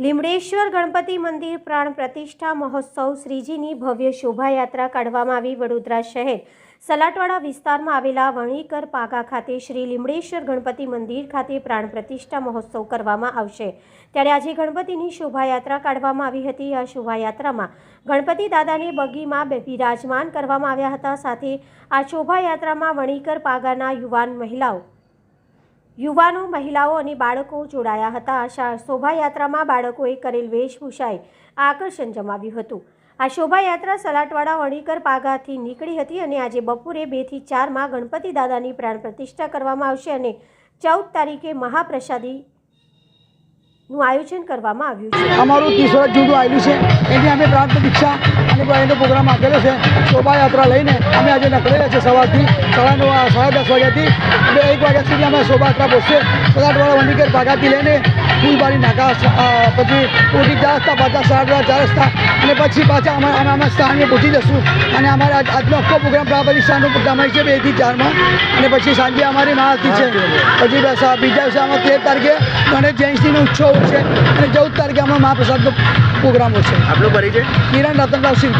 લીમડેશ્વર ગણપતિ મંદિર પ્રાણ પ્રતિષ્ઠા મહોત્સવ શ્રીજીની ભવ્ય શોભાયાત્રા કાઢવામાં આવી વડોદરા શહેર. સલાટવાડા વિસ્તારમાં આવેલા વણીકર પાગા ખાતે શ્રી લીમડેશ્વર ગણપતિ મંદિર ખાતે પ્રાણ પ્રતિષ્ઠા મહોત્સવ કરવામાં આવશે. ત્યારે આજે ગણપતિની શોભાયાત્રા કાઢવામાં આવી હતી. આ શોભાયાત્રામાં ગણપતિ દાદાને બગીમાં બિરાજમાન કરવામાં આવ્યા હતા. સાથે આ શોભાયાત્રામાં વણીકર પાગાના યુવાન મહિલાઓ યુવાનો, મહિલાઓ અને બાળકો જોડાયા હતા. આ શોભાયાત્રામાં બાળકોએ કરેલ વેશભૂષાએ આકર્ષણ જમાવ્યું હતું. આ શોભાયાત્રા સલાટવાડા, વણીકર પાગાથી નીકળી હતી અને આજે બપોરે બેથી ચારમાં ગણપતિ દાદાની પ્રાણ પ્રતિષ્ઠા કરવામાં આવશે અને ચૌદ તારીખે મહાપ્રસાદીનું આયોજન કરવામાં આવ્યું છે. અમારું ત્રીસ વર્ષ જૂનું આવેલું છે. એની અમે પ્રાંત દીક્ષા અને એનો પ્રોગ્રામ આપેલો છે. શોભાયાત્રા લઈને અમે આજે નીકળેલા છે સવારથી, સાડા નવ, સાડા દસ વાગ્યાથી. અને એક વાગ્યા સુધી અમે શોભાયાત્રા પહોંચશે વાળા વંડીકેર ભાગાથી લઈને ફૂલબારી નાકા પછી ચાર રસ્તા પાછા સલાટવાળા ચાર રસ્તા અને પછી પાછા અમારા અમે અમે સ્થાને પહોંચી જશું અને અમારે આજ- આજનો આખો પ્રોગ્રામ પ્રાંત સ્થાનનો પ્રોગ્રામ છે બેથી ચારમાં. અને પછી સાંજે અમારી મહાઆરતી છે. પછી બીજા દિવસે અમારે તેર તારીખે ગણેશ જયંતિનો ઉત્સવ છે. અને ચૌદ તારીખે અમારો મહાપ્રસાદનો પ્રોગ્રામ છે. આપણો પરિચય? કિરણ રતનલાલ સિંહ